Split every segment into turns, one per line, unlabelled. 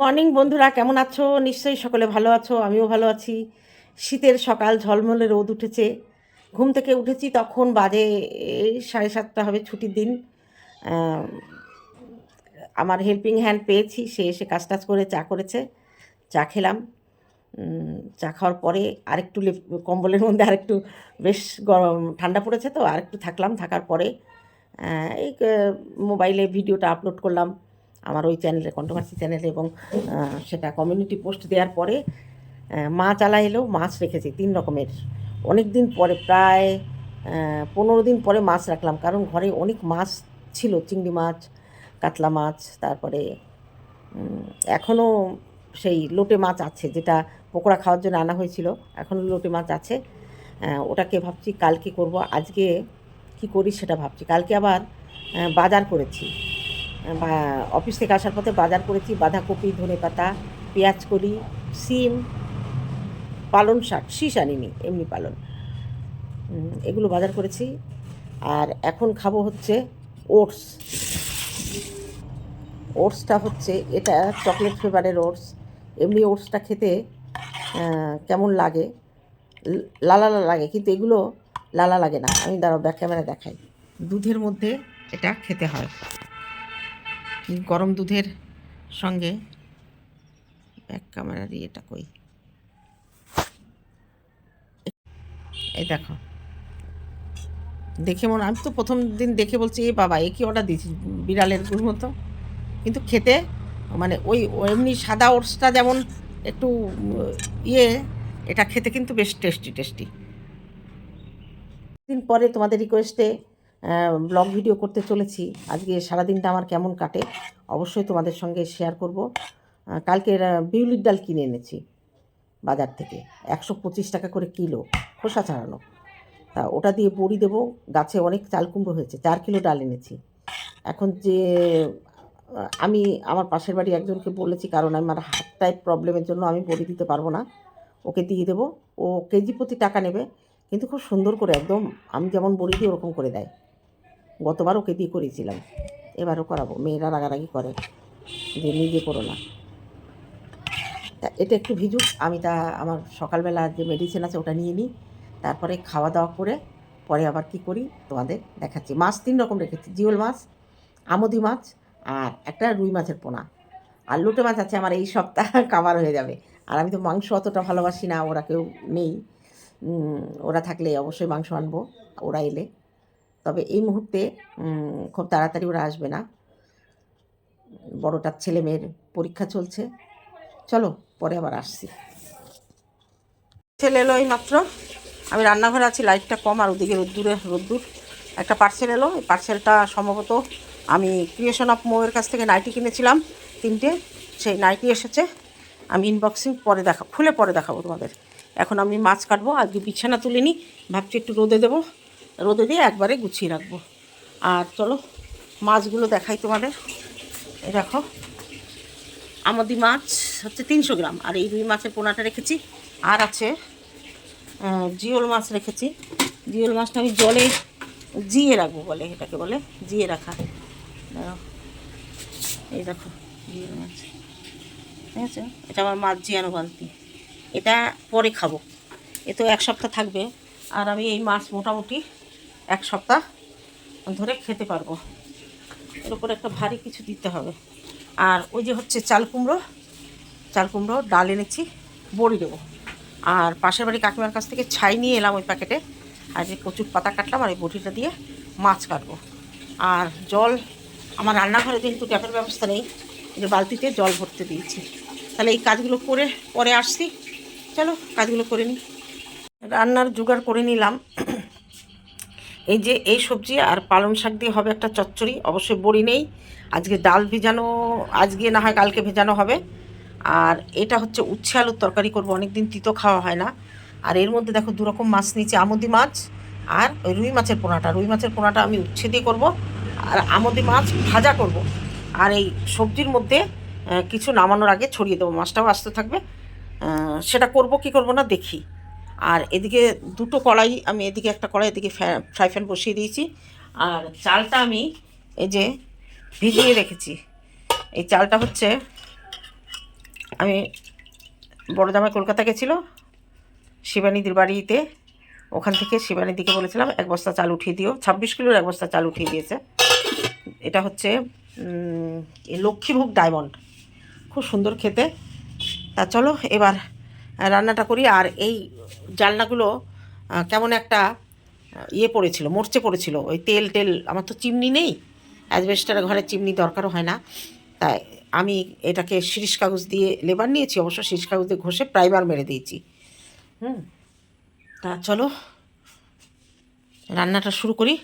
Morning বন্ধুরা, কেমন আছো? নিশ্চয়ই সকলে ভালো আছো, আমিও ভালো আছি। শীতের সকাল, ঝলমলে রোদ উঠেছে। ঘুম থেকে উঠেছি তখন বাজে সাড়ে সাতটা হবে ছুটির দিন। আমার হেল্পিং হ্যান্ড পেয়েছি, সে এসে কাজ টাজ করে চা করেছে, চা খেলাম। চা খাওয়ার পরে আরেকটু কম্বলের মধ্যে আরেকটু বেশ গরম, ঠান্ডা পড়েছে তো, আরেকটু থাকলাম। থাকার পরে এই মোবাইলে ভিডিওটা আপলোড করলাম। আমার ওই চ্যানেলে কন্ট্রোভার্সি চ্যানেলে এবং সেটা কমিউনিটি পোস্ট দেওয়ার পরে মাছ আলা এলেও মাছ রেখেছি তিন রকমের। অনেক দিন পরে, প্রায় পনেরো দিন পরে মাছ রাখলাম। কারণ ঘরে অনেক মাছ ছিল, চিংড়ি মাছ, কাতলা মাছ, তারপরে এখনও সেই লোটে মাছ আছে, যেটা পকোড়া খাওয়ার জন্য আনা হয়েছিল। এখনও লোটে মাছ আছে। ওটাকে ভাবছি কালকে করব। আজকে কি করি সেটা ভাবছি। কালকে আবার বাজার করেছি। অফিস থেকে আসার পথে বাজার করেছি, বাঁধাকপি ধনে পাতা পেঁয়াজ কলি, সিম পালন শাক, শীষ আনিনি, এমনি পালন। এগুলো বাজার করেছি। আর এখন খাব হচ্ছে ওটস। ওটসটা হচ্ছে, এটা চকলেট ফ্লেভারের ওটস। এমনি ওটসটা খেতে কেমন লাগে? লালা লাগে, কিন্তু এগুলো লালা লাগে না। আমি দাঁড়াও, ব্যাক ক্যামেরা দেখাই। দুধের মধ্যে এটা খেতে হয়। গরম দুধের সঙ্গে ব্যাক ক্যামেরার ইয়েটা কই এই দেখো। দেখে মনে আমি তো প্রথম দিন দেখে বলছি, এ বাবা, এ কি অর্ডার দিয়েছি বিড়ালের গুড় মতো। কিন্তু খেতে মানে ওই এমনি সাদা ওটসটা যেমন একটু ইয়ে এটা খেতে কিন্তু বেশ টেস্টি টেস্টি দিন পরে তোমাদের রিকোয়েস্টে ব্লগ ভিডিও করতে চলেছি। আজকে সারাদিনটা আমার কেমন কাটে, অবশ্যই তোমাদের সঙ্গে শেয়ার করব। কালকে বিউলির ডাল কিনে এনেছি বাজার থেকে, একশো পঁচিশ টাকা করে কিলো, খোসা ছাড়ানো। তা ওটা দিয়ে বড়ি দেবো, গাছে অনেক চাল কুমড়ো হয়েছে, চার কিলো ডাল এনেছি। এখন যে আমি আমার পাশের বাড়ি একজনকে বলেছি, কারণ আমার হাতটায় প্রবলেমের জন্য আমি বড়ি দিতে পারব না, ওকে দিয়ে দেবো। ও কেজি প্রতি টাকা নেবে, কিন্তু খুব সুন্দর করে, একদম, আমি যেমন বড়ি দিই, ওরকম করে দেয়। গতবার ওকে দিয়ে করেছিলাম। এবারও করাবো। মেয়েরা রাগারাগি করে যে নিজে করো না। এটা একটু ভিজুক। আমি তা আমার সকালবেলা যে মেডিসিন আছে ওটা নিয়ে নিই। তারপরে খাওয়া দাওয়া করে পরে আবার কি করি তোমাদের দেখাচ্ছি। মাছ তিন রকম রেখেছি। জিওল মাছ, আমদি মাছ আর একটা রুই মাছের পোনা। আর লোটে মাছ আছে আমার এই সপ্তাহ কাবার হয়ে যাবে। আর আমি তো মাংস অতটা ভালোবাসি না, ওরা কেউ নেই। ওরা থাকলে অবশ্যই মাংস আনব, ওরা এলে। তবে এই মুহূর্তে খুব তাড়াতাড়ি ওরা আসবে না। বড়টার ছেলে মেয়ের পরীক্ষা চলছে। চলো, পরে আবার আসছি। ছেলে এলো এই মাত্র আমি রান্নাঘরে আছি, লাইটটা কম আর ওদিকে রোদ্দুরে, রোদ্দুর। একটা পার্সেল এলো, এই পার্সেলটা সম্ভবত আমি ক্রিয়েশন অফ মোয়ের কাছ থেকে নাইটি কিনেছিলাম, তিনটে। সেই নাইটি এসেছে। আমি ইনবক্সিং পরে দেখা, খুলে পরে দেখাবো তোমাদের। এখন আমি মাছ কাটবো, আজকে বিছানা তুলিনি, ভাবছি একটু রোদে দেবো। রোদে দিয়ে একবারে গুছিয়ে রাখব। আর চলো, মাছগুলো দেখাই তোমাদের। এই দেখো, আমাদি মাছ হচ্ছে তিনশো গ্রাম। আর এই রুই মাছের পোনাটা রেখেছি। আর আছে জিওল মাছ রেখেছি। জিওল মাছটা আমি জলে জিয়ে রাখব বলে, এটাকে বলে, জিয়ে রাখা। এই দেখো, জিওল মাছ। ঠিক আছে? এটা আমার মাছ জিয়ানো বালতি। এটা পরে খাব। এ তো এক সপ্তাহ থাকবে। আর আমি এই মাছ মোটামুটি এক সপ্তাহ ধরে খেতে পারব। এর উপরে একটা ভারী কিছু দিতে হবে। আর ওই যে হচ্ছে চাল কুমড়ো চাল কুমড়ো, ডাল এনেছি, বড়ি দেবো। আর পাশের বাড়ি কাকিমার কাছ থেকে ছাই নিয়ে এলাম ওই প্যাকেটে আর যে কচুর পাতা কাটলাম আর এই বটিটা দিয়ে মাছ কাটবো। আর জল, আমার রান্নাঘরে যেহেতু ট্যাপের ব্যবস্থা নেই যে বালতিতে জল ভরতে দিয়েছি। তাহলে এই কাজগুলো করে পরে আসছি। চলো কাজগুলো করে নিই। রান্নার জোগাড় করে নিলাম। এই যে এই সবজি আর পালং শাক দিয়ে হবে একটা চচ্চড়ি, অবশ্যই বড়ি নেই। আজকে ডাল ভেজানো, আজকে না হয় কালকে ভেজানো হবে। আর এটা হচ্ছে উচ্ছে আলুর তরকারি করব, অনেকদিন তিতো খাওয়া হয় না। আর এর মধ্যে দেখো দুরকম মাছ নিচে আমদি মাছ আর ওই রুই মাছের পোনাটা। রুই মাছের পোনাটা আমি উচ্ছে দিয়ে করব আর আমদি মাছ ভাজা করব। আর এই সবজির মধ্যে কিছু নামানোর আগে ছড়িয়ে দেবো। মাছটাও আসতে থাকবে। সেটা করব কি করব না দেখি। আর এদিকে দুটো কড়াই, আমি এদিকে একটা কড়াই, এদিকে ফ্রাই প্যান বসিয়ে দিয়েছি। আর চালটা আমি এই যে ভিজিয়ে রেখেছি। এই চালটা হচ্ছে, আমি বড় জামাই কলকাতা গেছিল, শিবানীদির বাড়িতে, ওখান থেকে শিবানীদিকে বলেছিলাম, এক বস্তা চাল উঠিয়ে দিও। ছাব্বিশ কিলোর এক বস্তা চাল উঠিয়ে দিয়েছে। এটা হচ্ছে লক্ষ্মীভোগ ডায়মন্ড। খুব সুন্দর খেতে। তা চলো, এবার রান্নাটা করি। আর এই জালনাগুলো কেমন একটা ইয়ে পড়েছিল, মরচে পড়েছিল। ওই তেল, টেল, আমার তো চিমনি নেই। অ্যাজবেস্টার ঘরে চিমনি দরকারও হয় না। তাই আমি এটাকে শিরিষ কাগজ দিয়ে লেবার নিয়েছি, অবশ্য শিরিষ কাগজ দিয়ে ঘষে প্রাইমার মেরে দিয়েছি। হুম। তা চলো, রান্নাটা শুরু করি।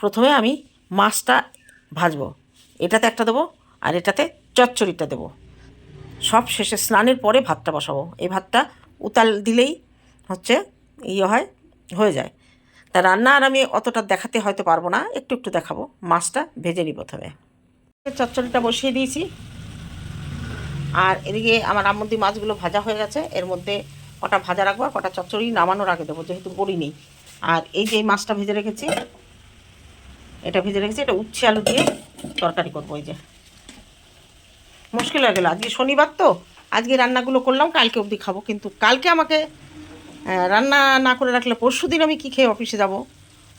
প্রথমে আমি মাছটা ভাজবো। এটাতে একটা দেবো আর এটাতে চচ্চড়িটা দেবো। সব শেষে স্নানের পরে ভাতটা বসাবো। এই ভাতটা উতাল দিলেই হচ্ছে ইয়ে হয়, হয়ে যায়। তা রান্না আর আমি অতটা দেখাতে হয়তো পারব না, একটু একটু দেখাবো। মাছটা ভেজে নিই প্রথমে। চচ্চড়িটা বসিয়ে দিয়েছি। আর এদিকে আমার আমন্দি মাছগুলো ভাজা হয়ে গেছে। এর মধ্যে কটা ভাজা রাখব আর কটা চচ্চড়ি নামানোর আগে দেবো, যেহেতু বড়ি নেই। আর এই যে মাছটা ভেজে রেখেছি, এটা ভেজে রেখেছি, এটা উচ্ছে আলু দিয়ে তরকারি করব এই যে। মুশকিল হয়ে গেলো। আজকে শনিবার তো আজকে রান্নাগুলো করলাম, কালকে অবধি খাব। কিন্তু কালকে আমাকে রান্না না করে রাখলে পরশু দিন আমি কী খেয়ে অফিসে যাব?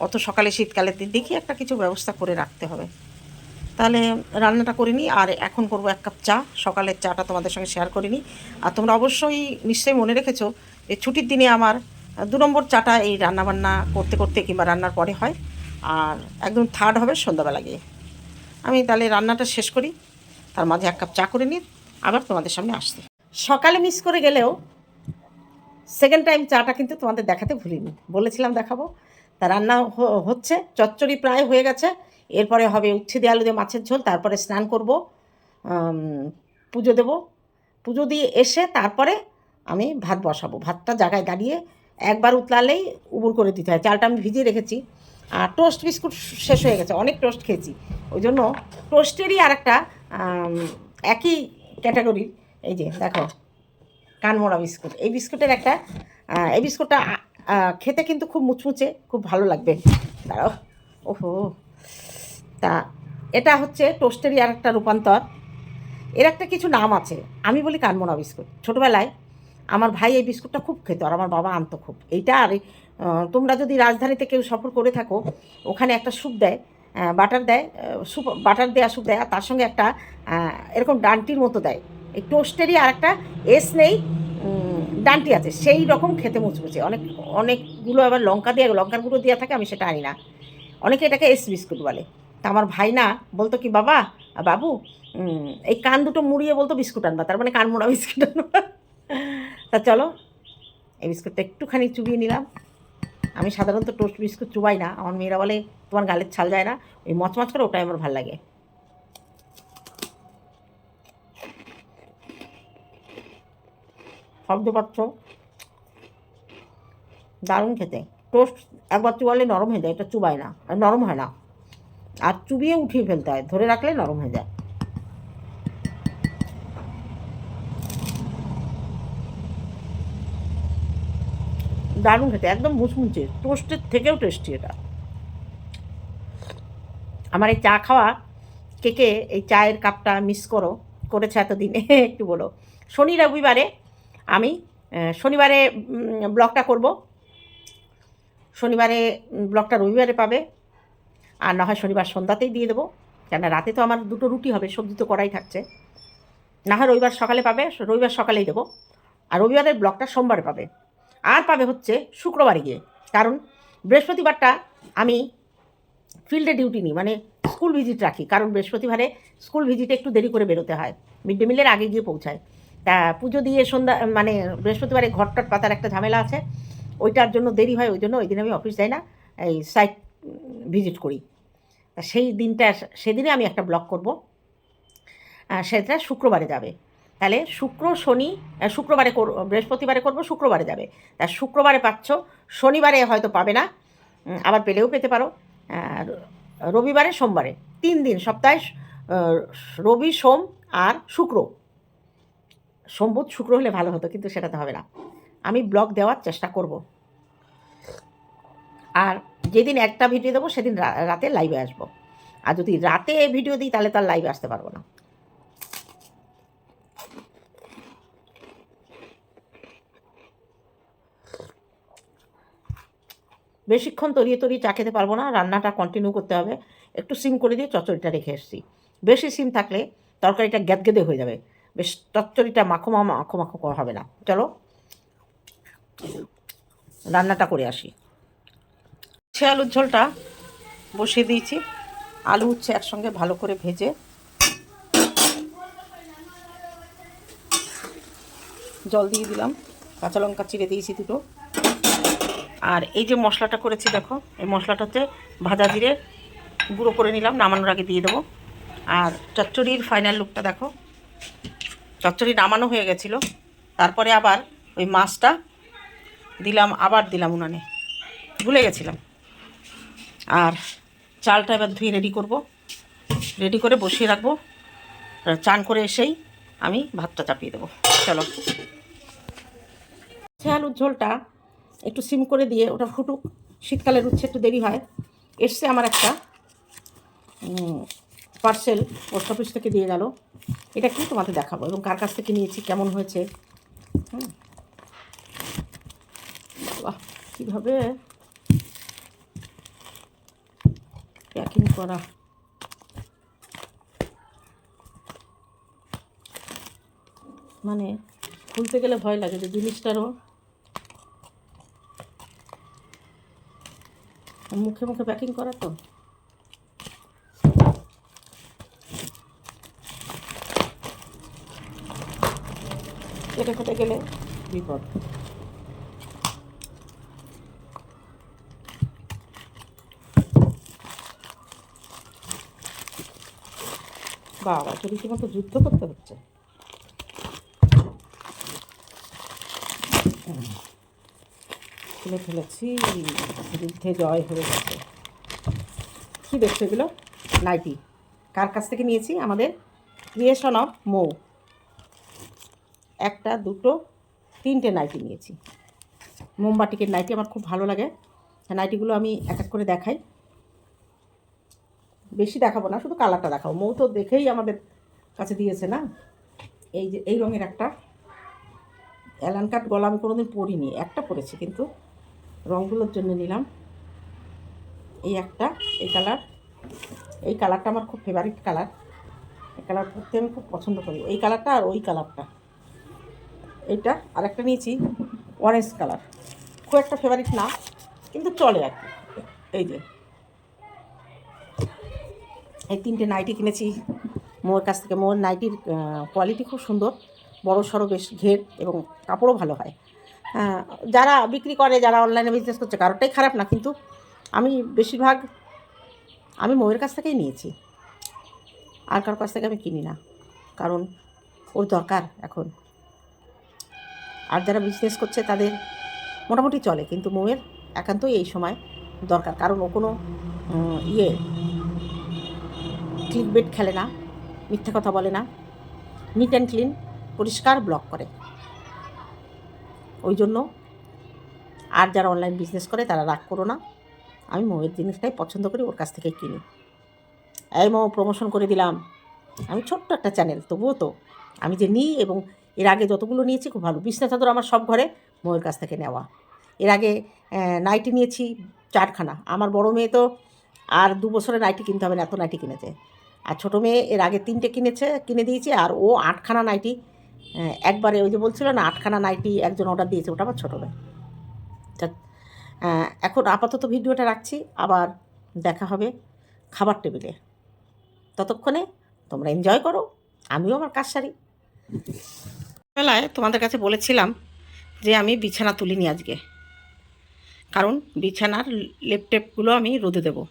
অত সকালে শীতকালের দিন, দেখি একটা কিছু ব্যবস্থা করে রাখতে হবে। তাহলে রান্নাটা করে নিই, আর এখন করব এক কাপ চা। সকালের চাটা তোমাদের সঙ্গে শেয়ার করে নিই। আর তোমরা অবশ্যই নিশ্চয়ই মনে রেখেছো যে ছুটির দিনে আমার দু নম্বর চাটা এই রান্নাবান্না করতে করতে কিংবা রান্নার পরে হয়। আর একদম থার্ড হবে সন্ধ্যাবেলা গিয়ে। আমি তাহলে রান্নাটা শেষ করি। তার মাঝে এক কাপ চা করে নিই। আবার তোমাদের সামনে আসতে সকালে মিস করে গেলেও সেকেন্ড টাইম চাটা কিন্তু তোমাদের দেখাতে ভুলিনি। বলেছিলাম দেখাবো। তা রান্না হচ্ছে, চচ্চড়ি প্রায় হয়ে গেছে। এরপরে হবে উচ্ছে দিয়ে আলু দিয়ে মাছের ঝোল, তারপরে স্নান করব পুজো দেব। পুজো দিয়ে এসে তারপরে আমি ভাত বসাবো। ভাতটা জায়গায় দাঁড়িয়ে একবার উতলালেই উবুর করে দিতে হয়। চালটা আমি ভিজিয়ে রেখেছি। আর টোস্ট বিস্কুট শেষ হয়ে গেছে। অনেক টোস্ট খেয়েছি। ওই জন্য টোস্টেরই আর একটা একই ক্যাটাগরির, এই যে দেখো, কানমোড়া বিস্কুট। এই বিস্কুটের একটা এই বিস্কুটটা খেতে কিন্তু খুব মুচমুচে, খুব ভালো লাগবে। দাঁড়াও, ওহো, তা এটা হচ্ছে টোস্টেরই আর একটা রূপান্তর। এর একটা কিছু নাম আছে, আমি বলি কানমোড়া বিস্কুট। ছোটোবেলায় আমার ভাই এই বিস্কুটটা খুব খেত, আর আমার বাবা আনতো খুব। এইটা আর তোমরা যদি রাজধানীতে কেউ সফর করে থাকো, ওখানে একটা স্যুপ দেয় বাটার দেয় স্যুপ বাটার দেওয়া স্যুপ দেয় তার সঙ্গে একটা এরকম ডান্টির মতো দেয়। এই টোস্টেরই আর একটা এস নেই ডান্টি আছে, সেই রকম খেতে মুচমুচে। অনেক, অনেকগুলো আবার লঙ্কা দিয়ে, লঙ্কার গুঁড়ো দেওয়া থাকে, আমি সেটা আনি না। অনেকে এটাকে এস বিস্কুট বলে। তা আমার ভাই না, বলতো কি, বাবা বাবু এই কান দুটো মুড়িয়ে বলতো বিস্কুট আনবা, তার মানে কান মোড়া বিস্কুট আনবা। তা চলো, এই বিস্কুটটা একটুখানি চুবিয়ে নিলাম। আমি সাধারণত টোস্ট বিস্কুট চুবাই না। আমার মেয়েরা বলে, তোমার গালের ছাল যায় না, ওই মচমচ করে ওটাই আমার ভালো লাগে। শব্দ পাচ্ছ দারুণ খেতে। টোস্ট একবার চুবালে নরম হয়ে যায়, এটা চুবায় না। আর নরম হয় না। আর চুবিয়ে উঠিয়ে ফেলতে হয়, ধরে রাখলে নরম হয়ে যায়। দারুণ খেতে, একদম মুচমুচে টোস্টের থেকেও টেস্টি এটা। আমার এই চা খাওয়া কে কে এই চায়ের কাপটা মিস করো, করেছে এতদিনে, একটু বলো। শনি রবিবারে আমি শনিবারে ব্লগটা করব। শনিবারে ব্লগটা রবিবারে পাবে, আর না হয় শনিবার সন্ধ্যাতেই দিয়ে দেবো। কেন রাতে তো আমার দুটো রুটি হবে, সবজি তো করাই থাকছে। না হয় রবিবার সকালে পাবে, রবিবার সকালেই দেবো। আর রবিবারের ব্লগটা সোমবারে পাবে। আর পাবে হচ্ছে শুক্রবারে গিয়ে। কারণ বৃহস্পতিবারটা আমি ফিল্ডে ডিউটি নিই মানে স্কুল ভিজিট রাখি। কারণ বৃহস্পতিবারে স্কুল ভিজিটে একটু দেরি করে বেরোতে হয়, মিড ডে মিলের আগে গিয়ে পৌঁছায়। তা পুজো দিয়ে সন্ধ্যা মানে বৃহস্পতিবারে ঘরটার পাতার একটা ঝামেলা আছে, ওইটার জন্য দেরি হয়, ওই জন্য ওই দিন আমি অফিস যাই না, এই সাইট ভিজিট করি। তা সেই দিনটা, সেদিনে আমি একটা ব্লগ করব। সেটা শুক্রবারে যাবে। তাহলে শুক্র, শনি শুক্রবারে কর, বৃহস্পতিবারে করব, শুক্রবারে যাবে। তা শুক্রবারে পাচ্ছ, শনিবারে হয়তো পাবে না আবার পেলেও পেতে পারো। রবিবারে, সোমবারে, তিন দিন, সপ্তাহে রবি, সোম আর শুক্র। সোম, বুধ, শুক্র হলে ভালো হতো, কিন্তু সেটা তো হবে না। আমি ব্লগ দেওয়ার চেষ্টা করব। আর যেদিন একটা ভিডিও দেবো, সেদিন রাতে লাইভে আসব। আর যদি রাতে ভিডিও দিই, তাহলে তার লাইভে আসতে পারব না। বেশিক্ষণ তরিয়ে তরিয়ে চা খেতে পারব না, রান্নাটা কন্টিনিউ করতে হবে। একটু সিম করে দিয়ে চচ্চড়িটা রেখে এসেছি। বেশি সিম থাকলে তরকারিটা গ্যাদগেদে হয়ে যাবে। বেশ চচ্চড়িটা মাখো মাখো মাখো হবে না। চলো, রান্নাটা করে আসি। সে আলুর ঝোলটা বসিয়ে দিয়েছি। আলু উচ্ছে একসঙ্গে ভালো করে ভেজে জল দিয়ে দিলাম। কাঁচা লঙ্কা চিড়ে দিয়েছি দুটো। আর এই যে মশলাটা করেছি, দেখো, এই মশলাটা হচ্ছে ভাজা জিরে গুঁড়ো করে নিলাম, নামানোর আগে দিয়ে দেবো। আর চচ্চড়ির ফাইনাল লুকটা দেখো, চচ্চড়ি নামানো হয়ে গেছিল। তারপরে আবার ওই মাছটা দিলাম, আবার দিলাম উনানে। ভুলে গেছিলাম। আর চালটা এবার ধুয়ে রেডি করব। রেডি করে বসিয়ে রাখব। চান করে এসেই আমি ভাতটা চাপিয়ে দেবো। চলো। আলুর ঝোলটা একটু সিম করে দিয়ে, ওটা ফুটুক। শীতকালের উচ্ছে একটু দেরি হয়। এসছে আমার একটা পার্সেল পোস্ট অফিস থেকে দিয়ে গেল। এটা কি তোমাদের দেখাবো এবং কার কাছ থেকে নিয়েছি, কেমন হয়েছে? হুম। বাহ, কীভাবে? প্যাকিং করা। মানে খুলতে গেলে ভয় লাগে যে জিনিসটারও মুখে মুখে প্যাকিং করা তো? কেটে ফেটে গেলে? বিপদ। বাবা তো মতো যুদ্ধ করতে হচ্ছে। খুলে ফেলেছি। যুদ্ধে জয় হয়ে গেছে। কী দেখছ এগুলো? নাইটি। কার কাছ থেকে নিয়েছি? আমাদের ক্রিয়েশন অফ মৌ একটা, দুটো, তিনটে নাইটি নিয়েছি। মোমবাটিকের নাইটি আমার খুব ভালো লাগে। নাইটিগুলো আমি এক এক করে দেখাই। বেশি দেখাবো না, শুধু কালারটা দেখাবো। মৌ তো দেখেই আমাদের কাছে দিয়েছে না? এই যে, এই রঙের একটা। অ্যালান কাট গলা আমি কোনোদিন পরিনি। একটা পরেছি কিন্তু। রঙগুলোর জন্য নিলাম। এই একটা, এই কালার। এই কালারটা আমার খুব ফেভারিট কালার। এই কালার পরতে আমি খুব পছন্দ করি। এই কালারটা আর ওই কালারটা। এইটা আর একটা নিয়েছি অরেঞ্জ কালার। খুব একটা ফেভারিট না, কিন্তু চলে আর কি। এই যে। এই তিনটে নাইটি কিনেছি। মোর কাছ থেকে, মোর নাইটির কোয়ালিটি খুব সুন্দর। বড় সড়ো বেশ ঘের এবং কাপড়ও ভালো হয়। যারা বিক্রি করে, যারা অনলাইনে বিজনেস করছে, কারোরটাই খারাপ না, কিন্তু আমি বেশিরভাগ, আমি ময়ের কাছ থেকেই নিয়েছি। আর কারোর কাছ থেকে আমি কিনি না, কারণ ওর দরকার এখন। আর যারা বিজনেস করছে, তাদের মোটামুটি চলে, কিন্তু মৌয়ের একান্তই এই সময় দরকার। কারণ ও কোনো ইয়ে ক্লিক বেট খেলে না, মিথ্যা কথা বলে না নিট অ্যান্ড ক্লিন পরিষ্কার ব্লক করে। ওই জন্য আর যারা অনলাইন বিজনেস করে তারা রাগ করো না। আমি মৌয়ের জিনিসটাই পছন্দ করি, ওর কাছ থেকেই কিনি। এই মৌ প্রমোশন করে দিলাম। আমি ছোট্ট একটা চ্যানেল তবুও তো। আমি যে নিই এবং এর আগে যতগুলো নিয়েছি, খুব ভালো। বিছনা চাদর আমার সব ঘরে মৌয়ের কাছ থেকে নেওয়া। এর আগে নাইটি নিয়েছি চারখানা। আমার বড় মেয়ে তো আর দু বছরে নাইটি কিনতে হবে না, এত নাইটি কিনেছে। আর ছোটো মেয়ে এর আগে তিনটে কিনেছে, কিনে দিয়েছি, আর ও আটখানা নাইটি একবারে ওই যে বলছিল না, আটখানা নাইটি একজন অর্ডার দিয়েছে, ওটা আমার ছোটো এখন আপাতত ভিডিওটা রাখছি, আবার দেখা হবে খাবার টেবিলে। ততক্ষণে তোমরা এনজয় করো, আমিও আমার কাজ সারি। বেলায় তোমাদের কাছে বলেছিলাম যে আমি বিছানা তুলিনি আজকে। কারণ বিছানার লেপটেপগুলো আমি রোদে দেবো।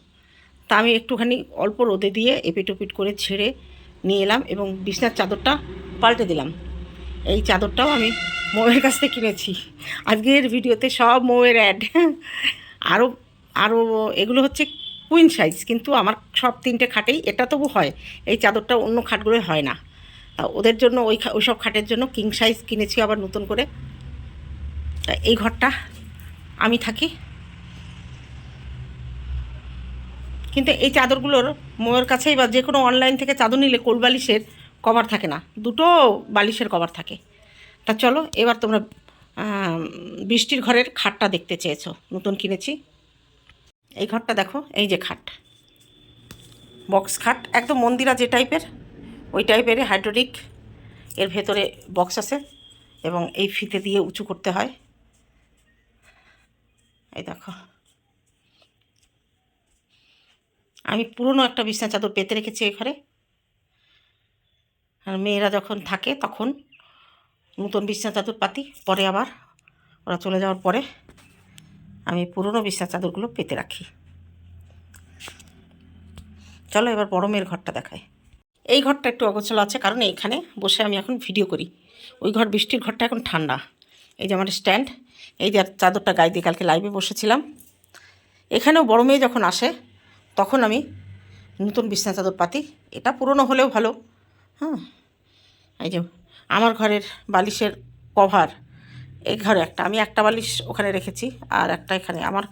তা আমি একটুখানি অল্প রোদে দিয়ে এপিট ওপিট করে ছেড়ে নিয়ে এলাম এবং বিছনার চাদরটা পাল্টে দিলাম। এই চাদরটাও আমি মৌয়ের কাছ থেকে কিনেছি। আজকের ভিডিওতে সব মৌয়ের অ্যাড আরও আরও এগুলো হচ্ছে কুইন সাইজ কিন্তু আমার সব তিনটে খাটেই, এটা তবু হয়, এই চাদরটা অন্য খাটগুলোয় হয় না। তা ওদের জন্য ওই ওই সব খাটের জন্য কিং সাইজ কিনেছি আবার নতুন করে। তা এই ঘরটা আমি থাকি। কিন্তু এই চাদরগুলোর মোয়ের কাছেই বা যে কোনো অনলাইন থেকে চাদর নিলে কোল বালিশের কভার থাকে না, দুটো বালিশের কভার থাকে। তা চলো, এবার তোমরা বৃষ্টির ঘরের খাটটা দেখতে চেয়েছো, নতুন কিনেছি। এই ঘরটা দেখো, এই যে খাট। বক্স খাট, একদম মন্দিরা যে টাইপের, ওই টাইপের হাইড্রোলিক, এর ভেতরে বক্স আছে, এবং এই ফিতে দিয়ে উঁচু করতে হয়। এই দেখো। আমি পুরনো একটা বিছনা চাদর পেতে রেখেছি এই ঘরে। আর মেয়েরা যখন থাকে তখন নতুন বিছনা চাদর পাতি, পরে আবার ওরা চলে যাওয়ার পরে আমি পুরনো বিছনা চাদরগুলো পেতে রাখি। চলো এবার বড় মেয়ের ঘরটা দেখায় এই ঘরটা একটু অগোছালো আছে, কারণ এইখানে বসে আমি এখন ভিডিও করি। ওই ঘর, বৃষ্টির ঘরটা এখন ঠান্ডা। এই যে আমার স্ট্যান্ড, এই যে চাদরটা গায়ে দিয়ে কালকে লাইভে বসেছিলাম। এখানেও বড় মেয়ে যখন আসে, তখন আমি নতুন বিছনা চাদর পাতি, এটা পুরনো হলেও ভালো। হ্যাঁ। এই যে আমার ঘরের বালিশের কভার, এই ঘরে একটা। আমি একটা বালিশ ওখানে রেখেছি আর একটা এখানে। আমার,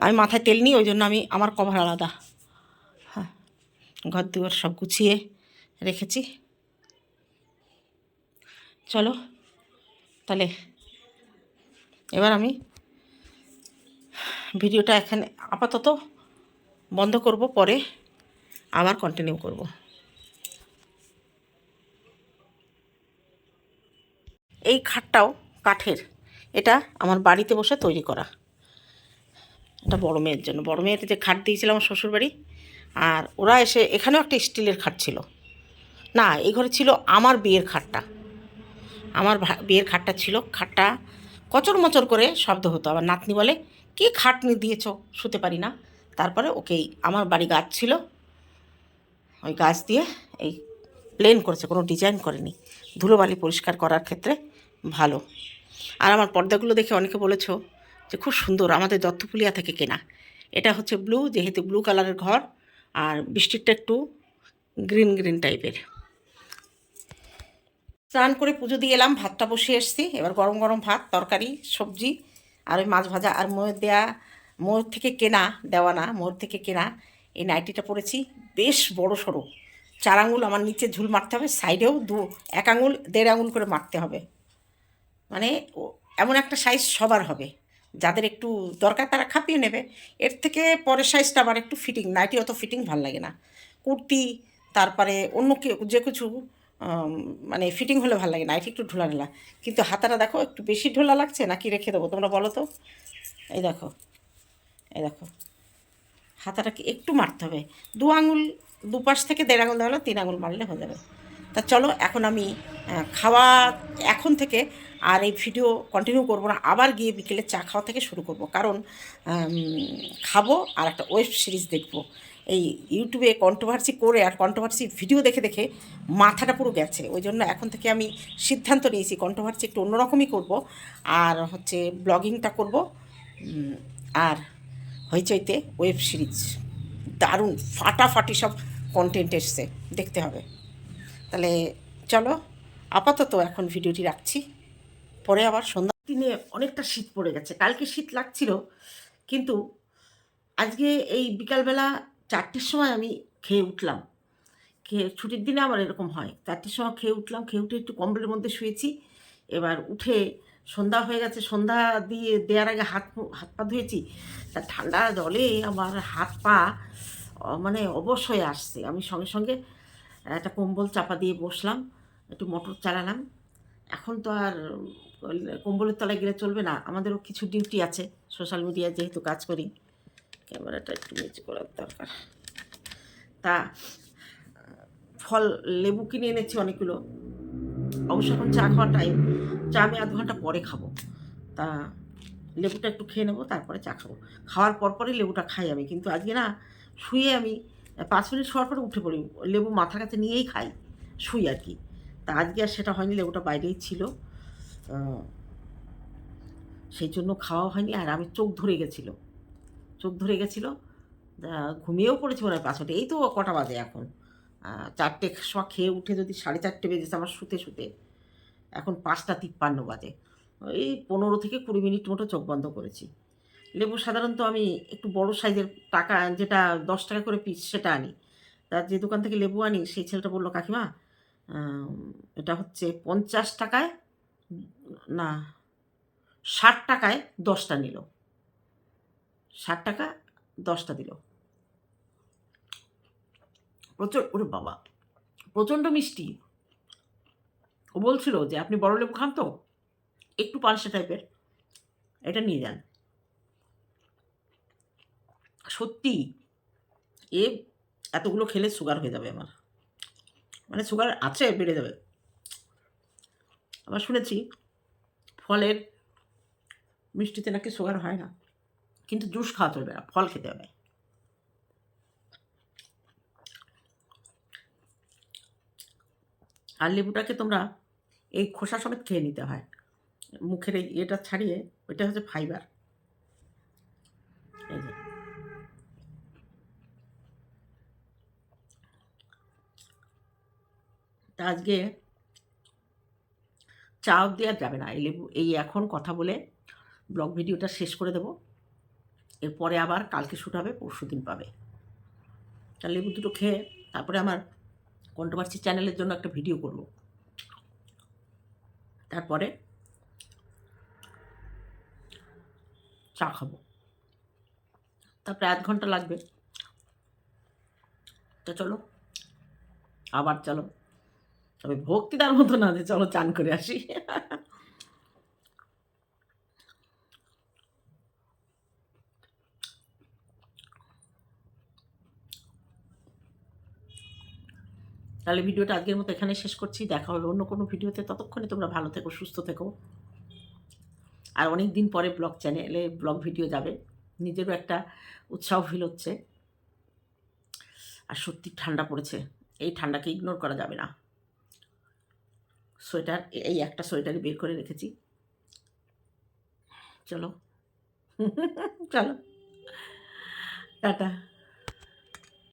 আমি মাথায় তেল নিই, ওই জন্য আমি, আমার কভার আলাদা। হ্যাঁ ঘর দুয়ার সব গুছিয়ে রেখেছি। চলো, তাহলে এবার আমি ভিডিওটা এখানে আপাতত বন্ধ করব, পরে আবার কন্টিনিউ করব। এই খাটটাও কাঠের। এটা আমার বাড়িতে বসে তৈরি করা। এটা বড় মেয়ের জন্য। বড় মেয়েতে যে খাট দিয়েছিলাম আমার শ্বশুরবাড়ি, আর ওরা এসে এখানেও একটা স্টিলের খাট ছিল। না, এই ঘরে ছিল আমার বিয়ের খাটটা। আমার বিয়ের খাটটা ছিল। খাটটা কচর মচর করে শব্দ হতো। আবার নাতনি বলে, কি খাটনি দিয়েছ? শুতে পারি না। তারপরে ওকেই আমার বাড়ি গাছ ছিল। ওই গাছ দিয়ে এই প্লেন করেছে। কোনো ডিজাইন করেনি। ধুলোবালি পরিষ্কার করার ক্ষেত্রে ভালো। আর আমার পর্দাগুলো দেখে অনেকে বলেছ যে খুব সুন্দর, আমাদের দত্তপুলিয়া থেকে কেনা। এটা হচ্ছে ব্লু যেহেতু ব্লু কালারের ঘর, আর বৃষ্টিরটা একটু গ্রিন গ্রিন টাইপের স্নান করে পুজো দিয়ে এলাম, ভাতটা বসিয়ে এসছি। এবার গরম গরম ভাত, তরকারি, সবজি, আর ওই মাছ ভাজা আর মোয়ের দেয়া। মোয়ের থেকে কেনা, দেওয়া না, মোয়ের থেকে কেনা। এই নাইটিটা পরেছি, বেশ বড় সড়ো চার আঙুল আমার নিচে ঝুল মারতে হবে সাইডেও দু, এক আঙুল, দেড় আঙুল করে মারতে হবে। মানে এমন একটা সাইজ সবার হবে। যাদের একটু দরকার তারা খাপিয়ে নেবে। এর থেকে পরের সাইজটা আবার একটু ফিটিং নাইটি অত ফিটিং ভালো লাগে না। কুর্তি, তারপরে অন্য যে কিছু মানে ফিটিং হলে ভালো লাগে নাইটি একটু ঢোলা ঢোলা। কিন্তু হাতাটা দেখো, একটু বেশি ঢোলা লাগছে নাকি রেখে দেবো, তোমরা বলো তো? এই দেখো এই দেখো। হাতাটাকে একটু মারতে হবে। দু আঙুল, দুপাশ থেকে দেড় আঙুল দেওয়া তিন আঙুল মারলে হয়ে যাবে। তা চলো, এখন আমি খাওয়া এখন থেকে আর এই ভিডিও কন্টিনিউ করব না, আবার গিয়ে বিকেলে চা খাওয়া থেকে শুরু করব। কারণ খাব আর একটা ওয়েব সিরিজ দেখব। এই ইউটিউবে কন্ট্রোভার্সি করে আর কন্ট্রোভার্সি ভিডিও দেখে দেখে মাথাটা পুরো গেছে। ওই জন্য এখন থেকে আমি সিদ্ধান্ত নিয়েছি কন্ট্রোভার্সি একটু অন্যরকমই করব। আর হচ্ছে ব্লগিংটা করব। আর হইচইতে ওয়েব সিরিজ দারুণ ফাটাফাটি সব কন্টেন্ট এসছে, দেখতে হবে। তাহলে চলো, আপাতত এখন ভিডিওটি রাখছি। পরে আবার সন্ধ্যা দিনে অনেকটা শীত পড়ে গেছে। কালকে শীত লাগছিল, কিন্তু আজকে এই বিকালবেলা চারটের সময় আমি খেয়ে উঠলাম। খেয়ে, ছুটির দিনে আমার এরকম হয়। চারটের সময় খেয়ে উঠলাম, খেয়ে উঠে একটু কম্বলের মধ্যে শুয়েছি। এবার উঠে সন্ধ্যা হয়ে গেছে, সন্ধ্যা দিয়ে দেওয়ার আগে হাত হাত পা ধুয়েছি। তা ঠান্ডা জলে আমার হাত পা মানে অবশ হয়ে আসছে। আমি সঙ্গে সঙ্গে একটা কম্বল চাপা দিয়ে বসলাম, একটু মোটর চালালাম। এখন তো আর কম্বলের তলায় গেলে চলবে না। আমাদেরও কিছু ডিউটি আছে। সোশ্যাল মিডিয়ায় যেহেতু কাজ করি ক্যামেরাটা একটু নিচু করার দরকার। তা, ফল, লেবু কিনে এনেছি অনেকগুলো। অবশ্য এখন চা খাওয়ার টাইম চা আমি আধ ঘণ্টা পরে খাব। তা, লেবুটা একটু খেয়ে নেব, তারপরে চা খাব। খাওয়ার পর পরই লেবুটা খাই আমি। কিন্তু আজকে না, শুয়ে আমি, পাঁচ মিনিট শোয়ার পরে উঠে পড়ি। লেবু মাথার কাছে নিয়েই খাই, শুই আর কি। তা আজকে আর সেটা হয়নি, লেবুটা বাইরেই ছিল। সেই জন্য খাওয়া হয়নি, আর আমি চোখ ধরে গেছিল। চোখ ধরে গেছিল ঘুমিয়েও পড়েছি মনে হয় পাঁচটা এই তো কটা বাজে এখন। চারটে সময় খেয়ে উঠে যদি সাড়ে চারটে বেজেছে আমার শুতে শুতে। এখন পাঁচটা তিপ্পান্ন বাজে। এই পনেরো থেকে কুড়ি মিনিট মতো চোখ বন্ধ করেছি। লেবু সাধারণত আমি একটু বড় সাইজের টাকা, যেটা দশ টাকা করে পিস সেটা আনি। তার যে দোকান থেকে লেবু আনি, সেই ছেলেটা বলল, কাকিমা এটা হচ্ছে পঞ্চাশ টাকায় না, ষাট টাকায় দশটা নিল। ষাট টাকা, দশটা দিল। প্রচুর, ওরে বাবা, প্রচণ্ড মিষ্টি। ও বলছিল যে, আপনি বড় লেবু খান তো? একটু পালসে টাইপের। এটা নিয়ে যান। সত্যি? এ, এতগুলো খেলে সুগার হয়ে যাবে আমার। মানে সুগার আছে, বেড়ে যাবে। আবার শুনেছি ফলের মিষ্টিতে নাকি সুগার হয় না, কিন্তু জুস খাওয়া চলবে না, ফল খেতে হবে। আর লেবুটাকে তোমরা এই খোসা সমেত খেয়ে নিতে হয়। মুখের এই এটা ছাড়িয়ে ওইটা হচ্ছে ফাইবার এই যে। তা আজকে চা অব্দি আর যাবে না। এই লেবু, এই এখন কথা বলে ব্লগ ভিডিওটা শেষ করে দেব। এরপরে আবার কালকে শ্যুট হবে, পরশু দিন পাবে। তা লেবু দুটো খেয়ে তারপরে আমার কন্ট্রোভার্সি চ্যানেলের জন্য একটা ভিডিও করব। তারপরে চা খাব। তারপরে আধ ঘণ্টা লাগবে। তো চলো, আবার চলো। তবে ভক্তি তার মতো না, যে চলো চান করে আসি। তাহলে ভিডিওটা আজকের মতো এখানে শেষ করছি। দেখা হবে অন্য কোনো ভিডিওতে। ততক্ষণে তোমরা ভালো থেকো, সুস্থ থেকো। আর অনেক দিন পরে ব্লগ চ্যানেলে ব্লগ ভিডিও যাবে। নিজেরও একটা উৎসাহ ফিল হচ্ছে। আর সত্যি ঠান্ডা পড়েছে। এই ঠান্ডাকে ইগনোর করা যাবে না। সোয়েটার এই একটা সোয়েটারই বের করে রেখেছি। চলো। চলো। টাটা।